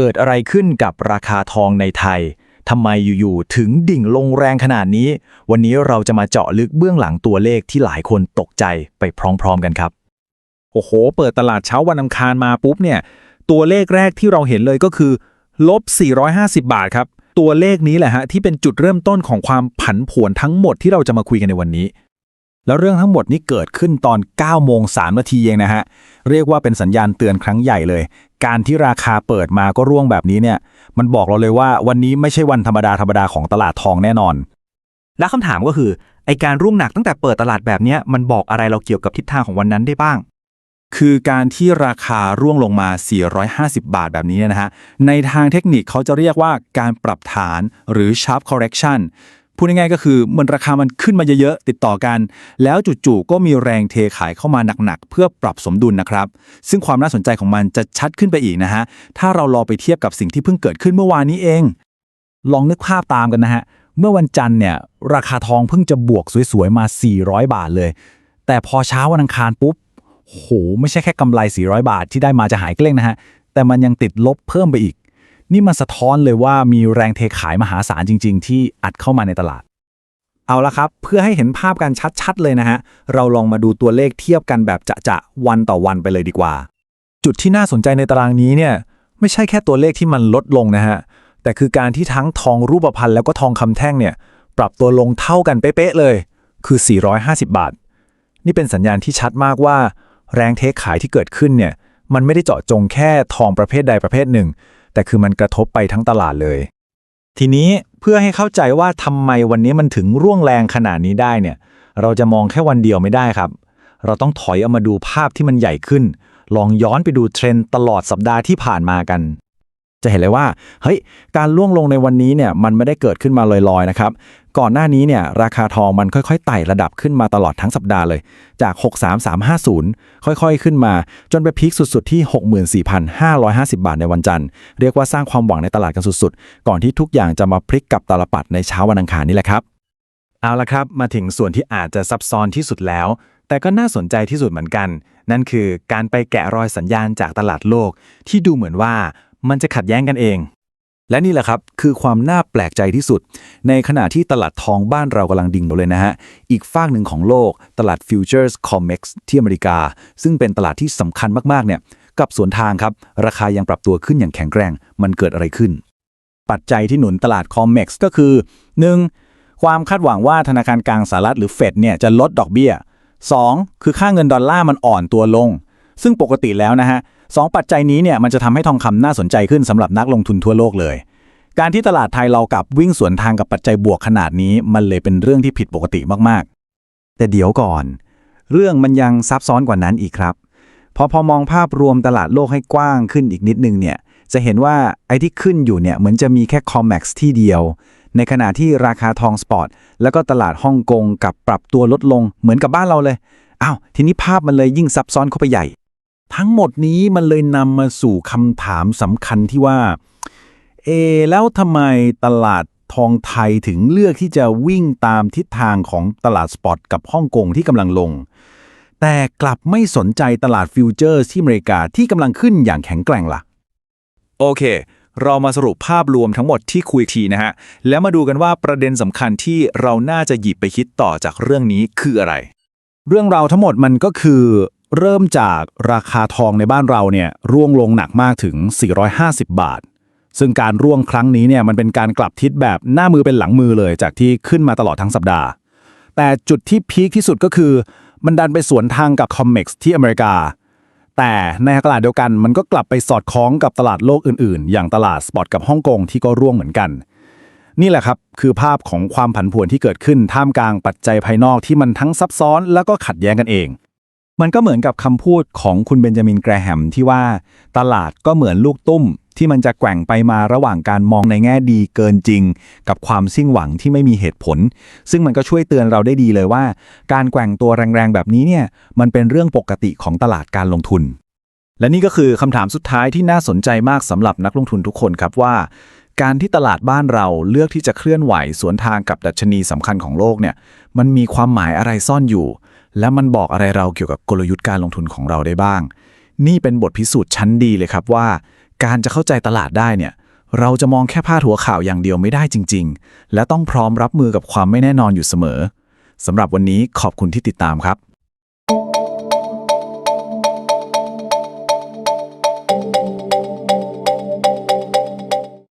เกิดอะไรขึ้นกับราคาทองในไทยทำไมอยู่ๆถึงดิ่งลงแรงขนาดนี้ วันนี้เราจะมาเจาะลึกเบื้องหลังตัวเลขที่หลายคนตกใจไปพร้อมๆกันครับ โอ้โห เปิดตลาดเช้าวันอังคารมาปุ๊บเนี่ย ตัวเลขแรกที่เราเห็นเลยก็คือลบ 450 บาทครับ ตัวเลขนี้แหละฮะที่เป็นจุดเริ่มต้นของความผันผวนทั้งหมดที่เราจะมาคุยกันในวันนี้ แล้วเรื่องทั้งหมดนี้เกิดขึ้นตอน9โมง3นาทีเองนะฮะ เรียกว่าเป็นสัญญาณเตือนครั้งใหญ่เลย การที่ราคาเปิดมาก็ร่วงแบบนี้เนี่ย มันบอกเราเลยว่าวันนี้ไม่ใช่วันธรรมดาธรรมดาของตลาดทองแน่นอน แล้วคำถามก็คือไอการร่วงหนักตั้งแต่เปิดตลาดแบบนี้มันบอกอะไรเราเกี่ยวกับทิศทางของวันนั้นได้บ้าง คือการที่ราคาร่วงลงมา 450 บาทแบบนี้นะฮะ ในทางเทคนิคเขาจะเรียกว่าการปรับฐานหรือ sharp correction พูดง่ายๆก็คือเหมือนราคามันขึ้นมาเยอะๆติดต่อกัน แล้วจู่ๆก็มีแรงเทขายเข้ามาหนักๆ เพื่อปรับสมดุลนะครับ ซึ่งความน่าสนใจของมันจะชัดขึ้นไปอีกนะฮะ ถ้าเราลองไปเทียบกับสิ่งที่เพิ่งเกิดขึ้นเมื่อวานนี้เอง ลองนึกภาพตามกันนะฮะ เมื่อวันจันทร์เนี่ยราคาทองเพิ่งจะบวกสวยๆมา 400 บาทเลย แต่พอเช้าวันอังคารปุ๊บโหไม่ใช่แค่กำไร 400 บาทที่ได้มาจะหายเกลี้ยงนะฮะแต่มันยังติดลบเพิ่มไปอีก นี่มันสะท้อนเลยว่ามีแรงเทขายมหาศาลจริง ๆ ที่อัดเข้ามาในตลาด เอาละครับ เพื่อให้เห็นภาพกันชัดๆ เลยนะฮะ เราลองมาดูตัวเลขเทียบกันแบบจะๆวันต่อวันไปเลยดีกว่า จุดที่น่าสนใจในตารางนี้เนี่ยไม่ใช่แค่ตัวเลขที่มันลดลงนะฮะ แต่คือการที่ทั้งทองรูปพรรณแล้วก็ทองคำแท่งเนี่ยปรับตัวลงเท่ากันเป๊ะๆเลย คือ 450 บาท นี่เป็นสัญญาณที่ชัดมากว่า แรงเทขายที่เกิดขึ้นเนี่ยมันไม่ได้เจาะจงแค่ทองประเภทใดประเภทหนึ่ง แต่คือมันกระทบไปทั้งตลาดเลย ทีนี้เพื่อให้เข้าใจว่าทำไมวันนี้มันถึงร่วงแรงขนาดนี้ได้เนี่ย เราจะมองแค่วันเดียวไม่ได้ครับ เราต้องถอยเอามาดูภาพที่มันใหญ่ขึ้น ลองย้อนไปดูเทรนด์ตลอดสัปดาห์ที่ผ่านมากัน จะเห็นเลยว่าเฮ้ยการล่วงลงในวันนี้เนี่ยมันไม่ได้เกิดขึ้นมาลอยๆนะครับก่อนหน้านี้เนี่ยราคาทองมันค่อยๆไต่ระดับขึ้นมาตลอดทั้งสัปดาห์เลย จาก 63350 ค่อยๆขึ้นมาจนไปพีคสุดๆที่ 64,550 บาทในวันจันทร์ เรียกว่าสร้างความหวังในตลาดกันสุดๆ ก่อนที่ทุกอย่างจะมาพลิกกลับตลปัดในเช้าวันอังคารนี่แหละครับ เอาละครับ มาถึงส่วนที่อาจจะซับซ้อนที่สุดแล้ว แต่ก็น่าสนใจที่สุดเหมือนกัน นั่นคือการไปแกะรอยสัญญาณจากตลาดโลก ที่ดูเหมือนว่า มันจะขัดแย้งกันเอง และนี่แหละครับ คือความน่าแปลกใจที่สุด ในขณะที่ตลาดทองบ้านเรากำลังดิ่งลงเลยนะฮะ อีกฝากหนึ่งของโลก ตลาด Futures COMEX ที่อเมริกา ซึ่งเป็นตลาดที่สำคัญมากๆเนี่ยกับสวนทางครับ ราคายังปรับตัวขึ้นอย่างแข็งแกร่งมันเกิดอะไรขึ้น ปัจจัยที่หนุนตลาด COMEX ก็คือ 1. ความคาดหวังว่าธนาคารกลางสหรัฐหรือเฟดเนี่ยจะลดดอกเบี้ย 2. คือค่าเงินดอลลาร์มันอ่อนตัวลง ซึ่งปกติแล้วนะฮะ สองปัจจัยนี้เนี่ยมันจะทำให้ทองคำน่าสนใจขึ้นสำหรับนักลงทุนทั่วโลกเลย การที่ตลาดไทยเรากับวิ่งสวนทางกับปัจจัยบวกขนาดนี้ มันเลยเป็นเรื่องที่ผิดปกติมากๆ แต่เดี๋ยวก่อน เรื่องมันยังซับซ้อนกว่านั้นอีกครับพอพอมองภาพรวมตลาดโลกให้กว้างขึ้นอีกนิดนึงเนี่ยจะเห็นว่าไอ้ที่ขึ้นอยู่เนี่ยเหมือนจะมีแค่ COMEX ที่เดียว ในขณะที่ราคาทองสปอร์ตแล้วก็ตลาดฮ่องกงกับปรับตัวลดลงเหมือนกับบ้านเราเลยอ้าวทีนี้ภาพมันเลยยิ่งซับซ้อนเข้าไปใหญ่ ทั้งหมดนี้มันเลยนำมาสู่คำถามสำคัญที่ว่า เอ แล้วทำไมตลาดทองไทยถึงเลือกที่จะวิ่งตามทิศทางของตลาดสปอตกับฮ่องกงที่กำลังลง แต่กลับไม่สนใจตลาดฟิวเจอร์ที่อเมริกาที่กำลังขึ้นอย่างแข็งแกร่งล่ะ โอเค เรามาสรุปภาพรวมทั้งหมดที่คุยทีนะฮะ แล้วมาดูกันว่าประเด็นสำคัญที่เราน่าจะหยิบไปคิดต่อจากเรื่องนี้คืออะไร เรื่องราวทั้งหมดมันก็คือ เริ่มจากราคาทองในบ้านเราเนี่ยร่วงลงหนักมากถึง 450 บาท ซึ่งการร่วงครั้งนี้เนี่ยมันเป็นการกลับทิศแบบหน้ามือเป็นหลังมือเลยจากที่ขึ้นมาตลอดทั้งสัปดาห์ แต่จุดที่พีคที่สุดก็คือ มันดันไปสวนทางกับ COMEX ที่อเมริกา แต่ในตลาดเดียวกันมันก็กลับไปสอดคล้องกับตลาดโลกอื่นๆ อย่างตลาดสปอตกับฮ่องกงที่ก็ร่วงเหมือนกัน นี่แหละครับคือภาพของความผันผวนที่เกิดขึ้นท่ามกลางปัจจัยภายนอกที่มันทั้งซับซ้อนแล้วก็ขัดแย้งกันเอง มันก็เหมือนกับคำพูดของคุณเบนจามินแกรแฮมที่ว่า ตลาดก็เหมือนลูกตุ้ม ที่มันจะแกว่งไปมาระหว่างการมองในแง่ดีเกินจริง กับความสิ้นหวังที่ไม่มีเหตุผล ซึ่งมันก็ช่วยเตือนเราได้ดีเลยว่า การแกว่งตัวแรงๆแบบนี้เนี่ยมันเป็นเรื่องปกติของตลาดการลงทุน และนี่ก็คือคำถามสุดท้ายที่น่าสนใจมากสำหรับนักลงทุนทุกคนครับว่าการที่ตลาดบ้านเราเลือกที่จะเคลื่อนไหวสวนทางกับดัชนีสำคัญของโลกเนี่ย มันมีความหมายอะไรซ่อนอยู่ และมันบอกอะไรเราเกี่ยวกับกลยุทธ์การลงทุนของเราได้บ้าง นี่เป็นบทพิสูจน์ชั้นดีเลยครับว่า การจะเข้าใจตลาดได้เนี่ย เราจะมองแค่พาดหัวข่าวอย่างเดียวไม่ได้จริง ๆ และต้องพร้อมรับมือกับความไม่แน่นอนอยู่เสมอสำหรับวันนี้ขอบคุณที่ติดตามครับ